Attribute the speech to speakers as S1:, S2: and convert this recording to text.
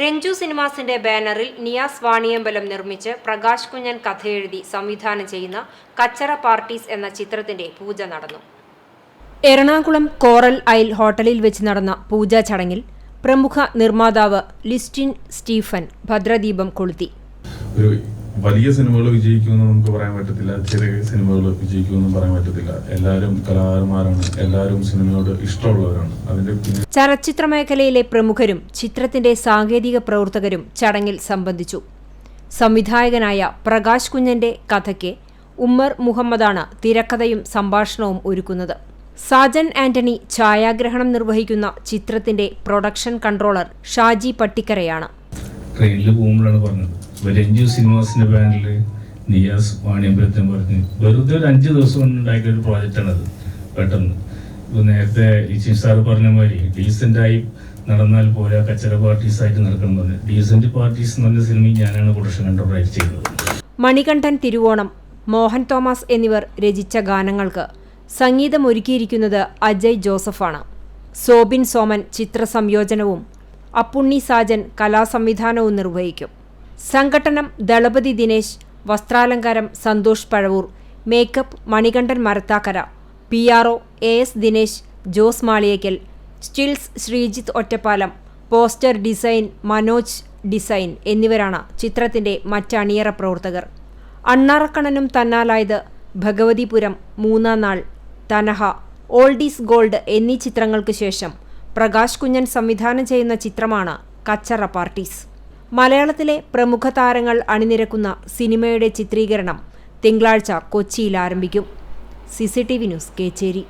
S1: രഞ്ജു സിനിമാസിന്റെ ബാനറിൽ നിയാസ് വാണിയമ്പലം നിർമ്മിച്ച് പ്രകാശ് കുഞ്ഞൻ കഥയെഴുതി സംവിധാനം ചെയ്യുന്ന കച്ചറ പാർട്ടീസ് എന്ന ചിത്രത്തിന്റെ പൂജ നടന്നു. എറണാകുളം കോറൽ ഐൽ ഹോട്ടലിൽ വെച്ച് നടന്ന പൂജാ ചടങ്ങിൽ പ്രമുഖ നിർമ്മാതാവ് ലിസ്റ്റിൻ സ്റ്റീഫൻ ഭദ്രദീപം കൊളുത്തി.
S2: വലിയ സിനിമകൾ വിജയിക്കുമെന്ന് നമുക്ക് പറയാൻ പറ്റത്തില്ല ചെറിയ സിനിമകൾ വിജയിക്കുമെന്നും പറയാൻ പറ്റത്തില്ല. എല്ലാവരും കലാകാരന്മാരാണ് എല്ലാവരും സിനിമയോട് ഇഷ്ടമുള്ളവരാണ്. അതിന്റെ
S1: ചലച്ചിത്ര മേഖലയിലെ പ്രമുഖരും ചിത്രത്തിന്റെ സാങ്കേതിക പ്രവർത്തകരും ചടങ്ങിൽ സംബന്ധിച്ചു. സംവിധായകനായ പ്രകാശ് കുഞ്ഞന്റെ കഥയ്ക്ക് ഉമ്മർ മുഹമ്മദാണ് തിരക്കഥയും സംഭാഷണവും ഒരുക്കുന്നത്. സാജൻ ആന്റണി ഛായാഗ്രഹണം നിർവഹിക്കുന്ന ചിത്രത്തിന്റെ പ്രൊഡക്ഷൻ കൺട്രോളർ ഷാജി പട്ടിക്കരയാണ്.
S3: ട്രെയിനിൽ പോകുമ്പോഴാണ് പറഞ്ഞത്. രഞ്ജു സിനിമാസിന്റെ ബാനറിൽ നിയാസ് വാണിയമ്പലത്തിന് പറഞ്ഞു വെറുതെ ഒരു അഞ്ച് ദിവസം കൊണ്ട് ഉണ്ടാക്കിയ ഒരു പ്രോജക്റ്റാണത് പെട്ടെന്ന്. ഇപ്പൊ നേരത്തെ ഇച്ചി സാറ് പറഞ്ഞ മാതിരി ആയി നടന്നാൽ പോരാ കച്ചറ പാർട്ടീസ് ആയിട്ട് നടക്കണം പറഞ്ഞു. ഡീസന്റ് പാർട്ടീസ് എന്ന് പറഞ്ഞ സിനിമ ഞാനാണ് പ്രൊഡക്ഷൻ കൺട്രോളായിട്ട് ചെയ്തത്
S1: മണികണ്ഠൻ തിരുവോണം മോഹൻ തോമസ് എന്നിവർ രചിച്ച ഗാനങ്ങൾക്ക് സംഗീതമൊരുക്കിയിരിക്കുന്നത് അജയ് ജോസഫാണ്. സോബിൻ സോമൻ ചിത്രസംയോജനവും അപ്പുണ്ണി സാജൻ കലാസംവിധാനവും നിർവഹിക്കും. സംഘട്ടനം Dalapathi Dinesh വസ്ത്രാലങ്കാരം Santhosh Pazhavoor makeup Manikandan Marathakkara P R O A S Dinesh Jose Maliyekkal stills Sreejith Ottapalam poster design Manoj design എന്നിവരാണ് ചിത്രത്തിന്റെ മറ്റണിയറ പ്രവർത്തകർ. അണ്ണാറക്കണനും തന്നാലായത് ഭഗവതിപുരം മൂന്നാം നാൾ തനഹ ഓൾഡീസ് ഗോൾഡ് എന്നീ ചിത്രങ്ങൾക്ക് ശേഷം പ്രകാശ് കുഞ്ഞൻ സംവിധാനം ചെയ്യുന്ന ചിത്രമാണ് കച്ചറ പാർട്ടീസ്. മലയാളത്തിലെ പ്രമുഖ താരങ്ങൾ അണിനിരക്കുന്ന സിനിമയുടെ ചിത്രീകരണം തിങ്കളാഴ്ച കൊച്ചിയിൽ ആരംഭിക്കും. C C T V news Kecheri.